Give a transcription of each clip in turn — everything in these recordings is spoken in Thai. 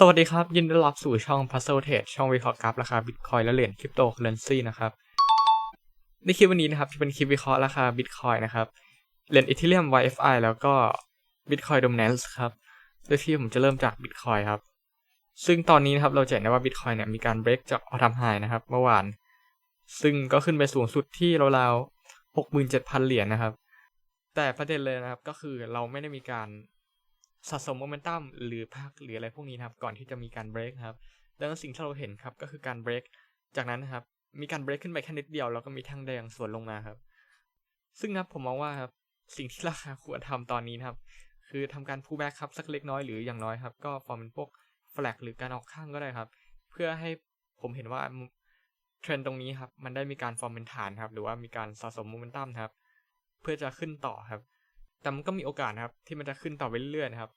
สวัสดีครับ ยินดีต้อนรับสู่ช่อง Puzzle Trade ช่องวิเคราะห์กราฟราคาบิตคอยและเหรียญคริปโตเคอเรนซีนะครับในคลิปวันนี้นะครับที่เป็นคลิปวิเคราะห์ราคาบิตคอยนะครับเหรียญอีเทเรียม YFI แล้วก็ Bitcoin Dominance ครับโดยที่ผมจะเริ่มจากบิตคอยครับ ซึ่งตอนนี้นะครับเราจะเห็นได้ว่าบิตคอยเนี่ยมีการเบรกจากออทัมไฮนะครับเมื่อวาน ซึ่งก็ขึ้นไปสูงสุดที่ราวๆ67,000 เหรียญนะครับ แต่ประเด็นเลยนะครับก็คือเราไม่ได้มีการ สะสมโมเมนตัมหรือพักหรืออะไรพวกนี้นะครับ ก่อนที่จะมีการเบรกครับดังนั้นสิ่งที่เราเห็นครับก็คือการเบรกจากนั้นนะครับมีการเบรกขึ้นไปแค่นิดเดียวแล้วก็มีท่งแดงสวนลงมาครับ ซึ่งครับผมมองว่าครับสิ่งที่ราคาควรทำตอนนี้นะครับ คือทำการพูแบ็กครับสักเล็กน้อยหรืออย่างน้อยครับ ก็ฟอร์มเป็นพวกแฟลกหรือการออกข้างก็ได้ครับ เพื่อให้ผมเห็นว่าเทรนตรงนี้ครับมันได้มีการฟอร์มเป็นฐานครับ หรือว่ามีการสะสมโมเมนตัมครับ เพื่อจะขึ้นต่อครับ แต่มันก็มีโอกาสนะครับ ที่มันจะขึ้นต่อไปเรื่อยๆนะครับ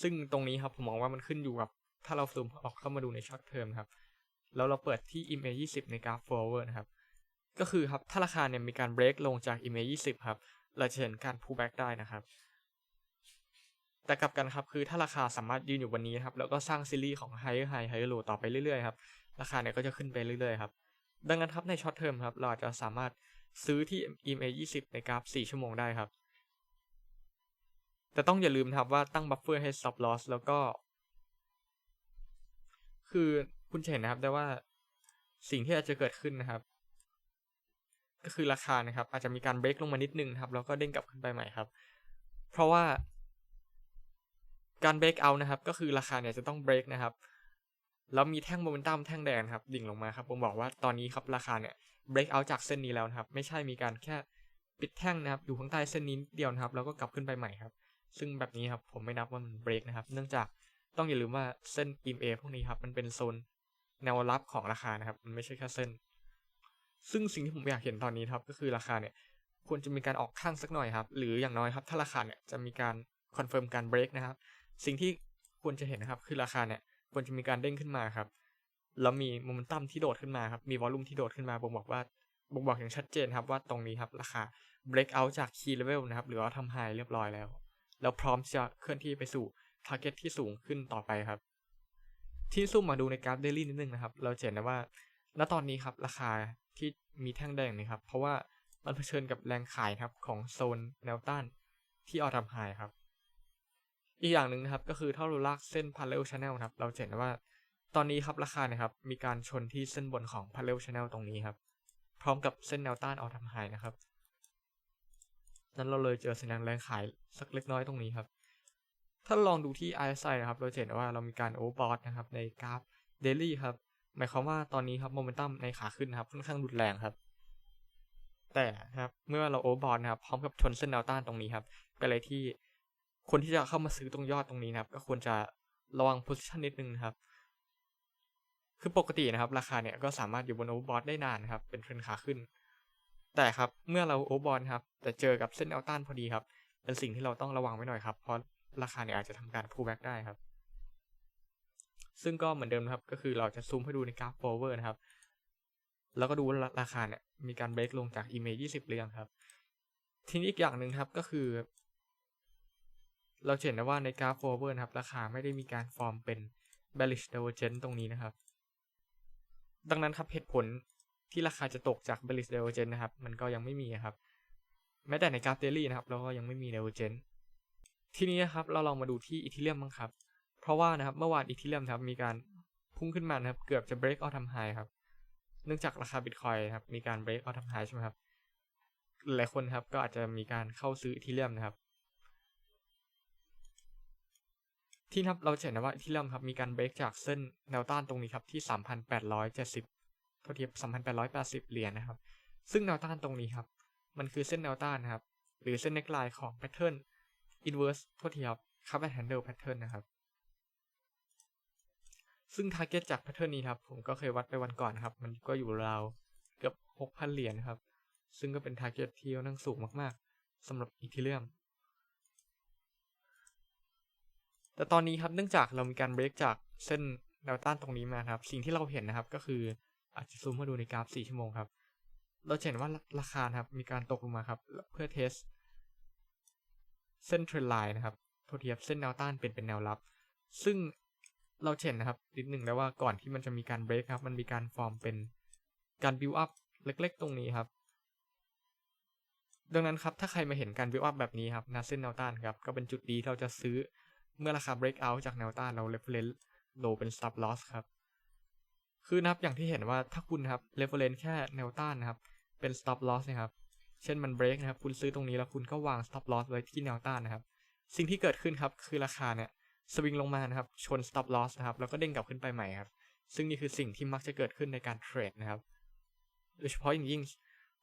ซึ่งตรงนี้ครับผมมองว่ามันขึ้นอยู่กับ ถ้าเราซูมออกเข้ามาดูในช็อตเทอมครับ แล้วเราเปิดที่ EMA 20 ในกราฟ forward นะครับ ก็คือครับ ถ้าราคาเนี่ยมีการเบรกลงจาก EMA 20 ครับ เราจะเห็นการ pullback ได้นะครับ แต่กลับกันครับ คือถ้าราคาสามารถยืนอยู่วันนี้ครับ แล้วก็สร้างซีรีส์ของ higher high higher low ต่อไปเรื่อยๆครับ ราคาเนี่ยก็จะขึ้นไปเรื่อยๆครับ ดังนั้นครับในช็อตเทอมครับ เราอาจจะสามารถซื้อที่ EMA 20 ในกราฟ 4 ชั่วโมงได้ครับ แต่ต้องอย่าลืมครับว่าตั้งบัฟเฟอร์ให้ stop loss แล้วก็ คือคุณจะเห็นนะครับได้ว่าสิ่งที่อาจจะเกิดขึ้นนะครับ ก็คือราคานะครับ อาจจะมีการเบรกลงมานิดนึงครับแล้วก็เด้งกลับขึ้นไปใหม่ครับ เพราะว่า การเบรกเอานะครับ ก็คือราคาเนี่ยจะต้องเบรกนะครับแล้วมีแท่งโมเมนตัมแท่งแดงครับ ดิ่งลงมาครับผมบอกว่าตอนนี้ครับราคาเนี่ยเบรกเอาจากเส้นนี้แล้วนะครับ ไม่ใช่มีการแค่ปิดแท่งนะครับ อยู่ข้างใต้เส้นนี้เดียวนะครับ แล้วก็กลับขึ้นไปใหม่ครับ ซึ่งแบบนี้ครับผมไม่นับว่ามันเบรกนะครับ เนื่องจากต้องอย่าลืมว่าเส้น EMA พวกนี้ครับ มันเป็นโซนแนวรับของราคานะครับ มันไม่ใช่แค่เส้น ซึ่งสิ่งที่ผมอยากเห็นตอนนี้ครับ ก็คือราคาเนี่ยควรจะมีการออกข้างสักหน่อยครับ หรืออย่างน้อยครับ ถ้าราคาเนี่ยจะมีการคอนเฟิร์มการเบรกนะครับ สิ่งที่ควรจะเห็นนะครับ คือราคาเนี่ยควรจะมีการเด้งขึ้นมาครับ แล้วมีโมเมนตัมที่โดดขึ้นมาครับ มีวอลลุ่มที่โดดขึ้นมาบ่งบอกว่าบ่งบอกอย่างชัดเจนครับว่าตรงนี้ครับราคา break out จาก key level นะครับ หรือว่าทำ high เรียบร้อยแล้ว แล้วพร้อมจะเคลื่อนที่ไปสู่ target ที่สูงขึ้นต่อไปครับ ที่ซูมมาดูในกราฟ daily นิดนึงนะครับ เราเห็นนะว่า ณตอนนี้ครับราคาที่มีแท่งแดงนี่ครับเพราะว่ามันเผชิญกับแรงขายครับของโซนแนวต้านที่ออทำไฮครับ อีกอย่างหนึ่งนะครับก็คือถ้าเราลากเส้น parallel channel ครับ เราเห็นว่าตอนนี้ครับราคานะครับมีการชนที่เส้นบนของ parallel channel ตรงนี้ครับ พร้อมกับเส้นแนวต้านออทำไฮนะครับ นั้นเราเลยเจอสัญญาณแรงขายสักเล็กน้อยตรงนี้ครับ ถ้าลองดูที่ RSI นะครับ เราเห็นว่าเรามีการโอเวอร์บอทนะครับในกราฟ daily ครับ หมายความว่าตอนนี้ครับโมเมนตัมในขาขึ้นครับค่อนข้างรุนแรงครับ แต่ครับเมื่อเราโอเวอร์บอทนะครับพร้อมกับชนเส้นแนวต้านตรงนี้ครับเป็นอะไรที่คนที่จะเข้ามาซื้อตรงยอดตรงนี้นะครับ ก็ควรจะระวัง position นิดนึงนครับ คือปกตินะครับ ราคาเนี่ยก็สามารถอยู่บนโอเวอร์บอทได้นานครับ เป็นเทรนขาขึ้น แต่ครับเมื่อเราโอบอทครับแต่เจอกับเส้นแนวต้านพอดีครับ เป็นสิ่งที่เราต้องระวังไว้หน่อยครับ เพราะราคาเนี่ยอาจจะทำการ pull back ได้ครับ ซึ่งก็เหมือนเดิมครับ ก็คือเราจะซูมให้ดูในกราฟ forward นะครับ แล้วก็ดูว่าราคาเนี่ยมีการเบรกลงจาก EMA 20หรือยังครับ ทีนี้อีกอย่างหนึ่งครับก็คือ เราเห็นนะว่าในกราฟ forward นะครับ ราคาไม่ได้มีการฟอร์มเป็น bearish divergence ตรงนี้นะครับ ดังนั้นครับเหตุผล ที่ราคาจะตกจาก bearish divergence นะครับ มันก็ยังไม่มีครับ แม้แต่ในกราฟ daily นะครับ เราก็ยังไม่มี divergence ทีนี้นะครับ เราลองมาดูที่อีเทเรียมบ้างครับ เพราะว่านะครับ เมื่อวานอีเทเรียมครับ มีการพุ่งขึ้นมานะครับ เกือบจะ break out ทำ high ครับ เนื่องจากราคาบิตคอยครับ มีการ break out ทำ high ใช่ไหมครับ หลายคนครับ ก็อาจจะมีการเข้าซื้ออีเทเรียมนะครับ ที่นะครับเราเห็นนะว่าอีเทเรียมครับ มีการ break จากเส้นแนวต้านตรงนี้ครับ ที่ 3,870 เท่าเทียบ3,880 เหรียญนะครับ ซึ่งแนวต้านตรงนี้ครับ มันคือเส้นแนวต้านนะครับ หรือเส้น neckline ของ pattern inverse โทษทีครับ cup and handle pattern นนะครับ ซึ่ง target จาก pattern นี้ครับ ผมก็เคยวัดไปวันก่อนครับ มันก็อยู่ราวเกือบ 6,000 เหรียญครับ ซึ่งก็เป็น target ที่นั่งสูงมากๆสำหรับ Ethereum แต่ตอนนี้ครับเนื่องจากเรามีการ break จากเส้นแนวต้านตรงนี้มาครับ สิ่งที่เราเห็นนะครับก็คือ อาจจะซูมมาดูในกราฟ 4 ชั่วโมงครับ เราเห็นว่าราคาครับมีการตกลงมาครับ เพื่อเทสเส้นเทรนไลน์นะครับโทษทีครับเส้นแนวต้านเป็นเป็นแนวรับ ซึ่งเราเห็นนะครับนิดหนึ่งแล้วว่าก่อนที่มันจะมีการเบรกครับ มันมีการฟอร์มเป็นการบิวอัพเล็กๆ ตรงนี้ครับ ดังนั้นครับถ้าใครมาเห็นการบิวอัพแบบนี้ครับนาเส้นแนวต้านครับ ก็เป็นจุดดีเราจะซื้อเมื่อราคา break out จากแนวต้านเรา reference low เป็น stop loss ครับ คือนะครับอย่างที่เห็นว่าถ้าคุณครับ reference แค่แนวต้านนะครับ เป็น stop loss นะครับเช่นมัน break นะครับ คุณซื้อตรงนี้แล้วคุณก็วาง stop loss ไว้ที่แนวต้านนะครับ สิ่งที่เกิดขึ้นครับคือราคาเนี่ยสวิงลงมานะครับ ชน stop loss นะครับ แล้วก็เด้งกลับขึ้นไปใหม่ครับ ซึ่งนี่คือสิ่งที่มักจะเกิดขึ้นในการเทรดนะครับ โดยเฉพาะอย่างยิ่ง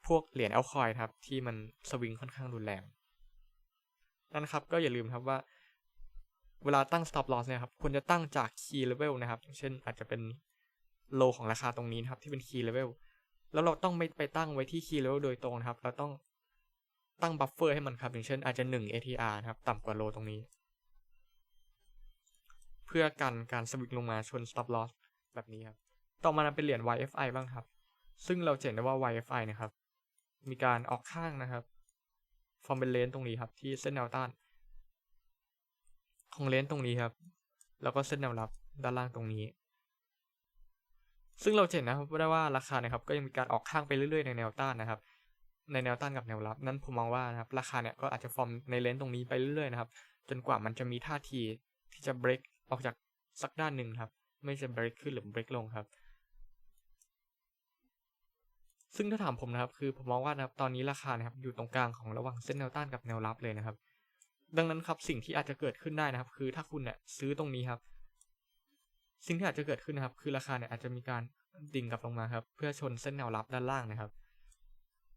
พวกเหรียญแอลคอยครับ ที่มันสวิงค่อนข้างรุนแรง นั่นครับก็อย่าลืมครับว่า เวลาตั้ง stop loss เนี่ยครับ ควรจะตั้งจาก key level นะครับ เช่นอาจจะเป็น low ของราคาตรงนี้นะครับที่เป็น key level แล้วเราต้องไม่ไปตั้งไว้ที่ key level โดยตรงนะครับ เราต้องตั้ง buffer ให้มันครับ อย่างเช่นอาจจะ 1 ATR นะครับ ต่ำกว่า low ตรงนี้ เพื่อกันการสวิงลงมาชน stop loss แบบนี้ครับ ต่อมาเป็นเหรียญ YFI บ้างครับ ซึ่งเราเห็นได้ว่า YFI นะครับ มีการออกข้างนะครับ ฟอร์มเป็นเลนตรงนี้ครับ ที่เส้นแนวต้าน ของเลนตรงนี้ครับ แล้วก็เส้นแนวรับด้านล่างตรงนี้ ซึ่งเราเห็นนะครับได้ว่าราคานะครับก็ยังมีการออกข้างไปเรื่อยๆในแนวต้านนะครับ ในแนวต้านกับแนวรับ นั้นผมมองว่านะครับราคาเนี่ยก็อาจจะฟอร์มในเลนส์ตรงนี้ไปเรื่อยๆนะครับ จนกว่ามันจะมีท่าทีที่จะเบรกออกจากสักด้านหนึ่งครับ ไม่จะเบรกขึ้นหรือเบรกลงครับ ซึ่งถ้าถามผมนะครับ คือผมมองว่านะครับตอนนี้ราคานะครับอยู่ตรงกลางของระหว่างเส้นแนวต้านกับแนวรับเลยนะครับ ดังนั้นครับสิ่งที่อาจจะเกิดขึ้นได้นะครับ คือถ้าคุณเนี่ยซื้อตรงนี้ครับ สิ่งที่อาจจะเกิดขึ้นนะครับ คือราคาเนี่ยอาจจะมีการดิ่งกลับลงมาครับ เพื่อชนเส้นแนวรับด้านล่างนะครับ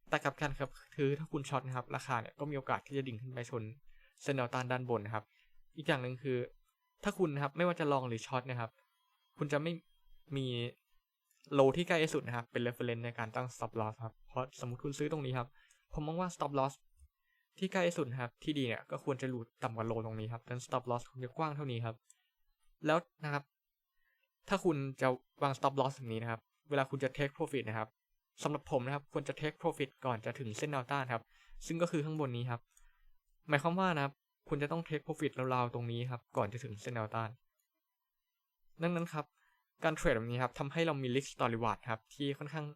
แต่กลับกันครับคือถ้าคุณช็อตนะครับ ราคาเนี่ยก็มีโอกาสที่จะดิ่งขึ้นไปชนเส้นแนวต้านด้านบนนะครับ อีกอย่างหนึ่งคือ ถ้าคุณนะครับไม่ว่าจะลองหรือช็อตนะครับ คุณจะไม่มีโลที่ใกล้ที่สุดนะครับ เป็น reference ในการตั้ง stop loss ครับ เพราะสมมติคุณซื้อตรงนี้ครับ ผมมองว่า stop loss ที่ใกล้ที่สุดนะครับที่ดีเนี่ยก็ควรจะหลุดต่ำกว่าโลตรงนี้ครับดังนั้น stop loss ควรจะกว้างเท่านี้ครับ แล้วนะครับ ถ้าคุณจะวาง stop loss อย่างนี้นะครับ เวลาคุณจะ take profit นะครับสำหรับผมนะครับควรจะ take profit ก่อนจะถึงเส้นแนวต้านครับ ซึ่งก็คือข้างบนนี้ครับ หมายความว่านะครับ คุณจะต้อง take profit ราวๆตรงนี้ครับก่อนจะถึงเส้นแนวต้านดังนั้นครับ การเทรดแบบนี้ครับทำให้เรามี risk ต่อ reward ครับที่ค่อนข้าง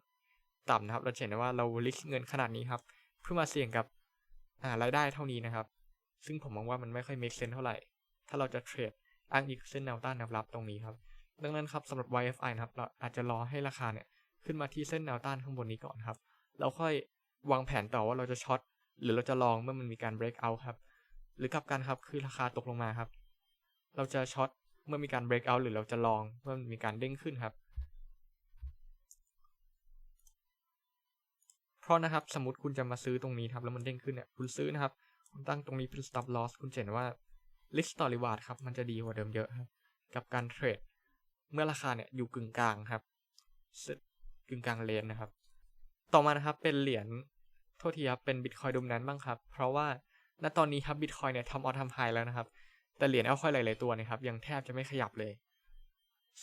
ต่ำนะครับ เราเห็นได้ว่าเรา risk เงินขนาดนี้ครับ เพื่อมาเสี่ยงกับอ่ารายได้เท่านี้นะครับ ซึ่งผมมองว่ามันไม่ค่อย make sense เท่าไหร่ ถ้าเราจะเทรดอ้างอิงเส้นแนวต้านแนวรับตรงนี้ครับ ดังนั้นครับสำหรับ YFI นะครับเราอาจจะรอให้ราคาเนี่ยขึ้นมาที่เส้นแนวต้านข้างบนนี้ก่อนครับเราค่อยวางแผนต่อว่าเราจะช็อตหรือเราจะลองเมื่อมันมีการ break out ครับ หรือกลับกันครับคือราคาตกลงมาครับ เราจะช็อตเมื่อมีการ break out หรือเราจะลองเมื่อมีการเด้งขึ้นครับ เพราะนะครับสมมติคุณจะมาซื้อตรงนี้ครับแล้วมันเด้งขึ้นเนี่ยคุณซื้อนะครับคุณตั้งตรงนี้เป็น stop loss คุณเห็นว่า risk ต่อ reward ครับมันจะดีกว่าเดิมเยอะครับ กับการเทรด เมื่อราคาเนี่ยอยู่กึ่งกลางครับกึ่งกลางเลนนะครับ ต่อมานะครับเป็นเหรียญโทษทีครับเป็น Bitcoin ดมนั้นบ้างครับ เพราะว่าณตอนนี้ครับ Bitcoin เนี่ยทำออทำไฮแล้วนะครับ แต่เหรียญแอลคอยหลายๆตัวนะครับ ยังแทบจะไม่ขยับเลย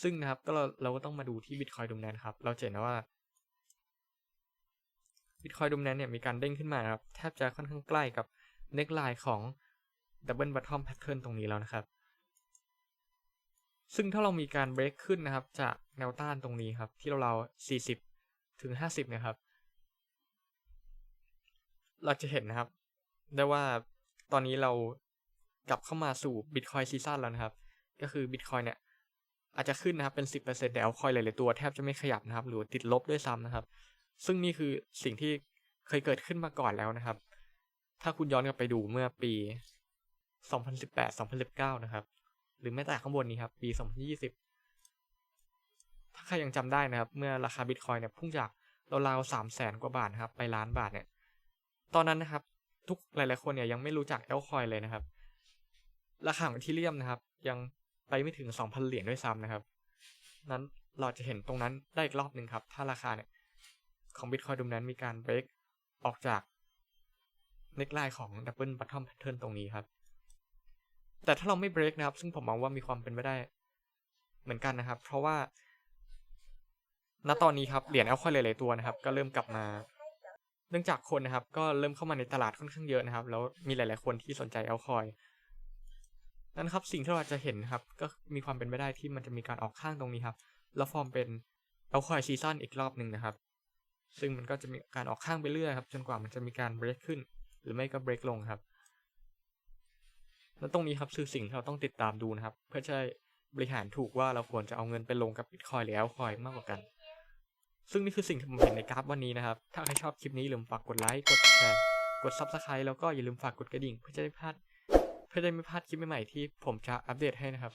ซึ่งนะครับก็เราเราก็ต้องมาดูที่ Bitcoin ดมนั้นครับ เราเห็นนะว่า Bitcoin ดมนั้นเนี่ยมีการเด้งขึ้นมาครับแทบจะค่อนข้างใกล้กับ neckline ของ Double Bottom Pattern ตรงนี้แล้วนะครับ ซึ่งถ้าเรามีการ break ขึ้นนะครับ จากแนวต้านตรงนี้ครับ ที่เราเรา40 ถึง 50เนี่ยครับ เราจะเห็นนะครับ ได้ว่าตอนนี้เรากลับเข้ามาสู่ Bitcoin ซีซั่นแล้วนะครับ ก็คือ Bitcoin เนี่ย อาจจะขึ้นนะครับเป็น 10%แต่เอาคอยหลายๆตัวแทบจะไม่ขยับนะครับ หรือติดลบด้วยซ้ำนะครับ ซึ่งนี่คือสิ่งที่เคยเกิดขึ้นมาก่อนแล้วนะครับ ถ้าคุณย้อนกลับไปดูเมื่อปี 2018-2019 นะครับ หรือแม้แต่ข้างบนนี้ครับปี 2020 ถ้าใครยังจำได้นะครับ เมื่อราคาบิตคอยเนี่ยพุ่งจากราวๆสามแสนกว่าบาทครับ ไปล้านบาทเนี่ย ตอนนั้นนะครับ ทุกหลายๆคนเนี่ยยังไม่รู้จักแอลคอยเลยนะครับ ราคาของอีเทเรียมนะครับ ยังไปไม่ถึง 2,000 เหรียญด้วยซ้ำนะครับ นั้นเราจะเห็นตรงนั้นได้อีกรอบหนึ่งครับ ถ้าราคาเนี่ยของ Bitcoin ดูนั้นมีการเบรกออกจากเน็กไลน์ของ Double Bottom Pattern ตรงนี้ครับ แต่ถ้าเราไม่เบรกนะครับ ซึ่งผมมองว่ามีความเป็นไปได้ เหมือนกันนะครับ เพราะว่า ณตอนนี้ครับเหรียญแอลคอยหลายๆตัวนะครับ ก็เริ่มกลับมาเนื่องจากคนนะครับ ก็เริ่มเข้ามาในตลาดค่อนข้างเยอะนะครับ แล้วมีหลาย ๆ คนที่สนใจแอลคอยนั่นครับสิ่งที่เราจะเห็นครับ ก็มีความเป็นไปได้ที่มันจะมีการออกข้างตรงนี้ครับ แล้วฟอร์มเป็นเอาคอยซีซั่นอีกรอบหนึ่งนะครับ ซึ่งมันก็จะมีการออกข้างไปเรื่อยครับ จนกว่ามันจะมีการเบรกขึ้น หรือไม่ก็เบรกลงครับ แล้วตรงนี้ครับคือสิ่งที่เราต้องติดตามดูนะครับ เพื่อจะบริหารถูกว่าเราควรจะเอาเงินไปลงกับบิตคอยหรือแอลคอยมากกว่ากัน ซึ่งนี่คือสิ่งที่ผมเห็นในกราฟวันนี้นะครับ ถ้าใครชอบคลิปนี้อย่าลืมฝากกดไลค์กดแชร์กดซับสไครต์แล้วก็อย่าลืมฝากกดกระดิ่ง เพื่อจะได้พลาดเพื่อจะได้ไม่พลาดคลิปใหม่ๆที่ผมจะอัปเดตให้นะครับ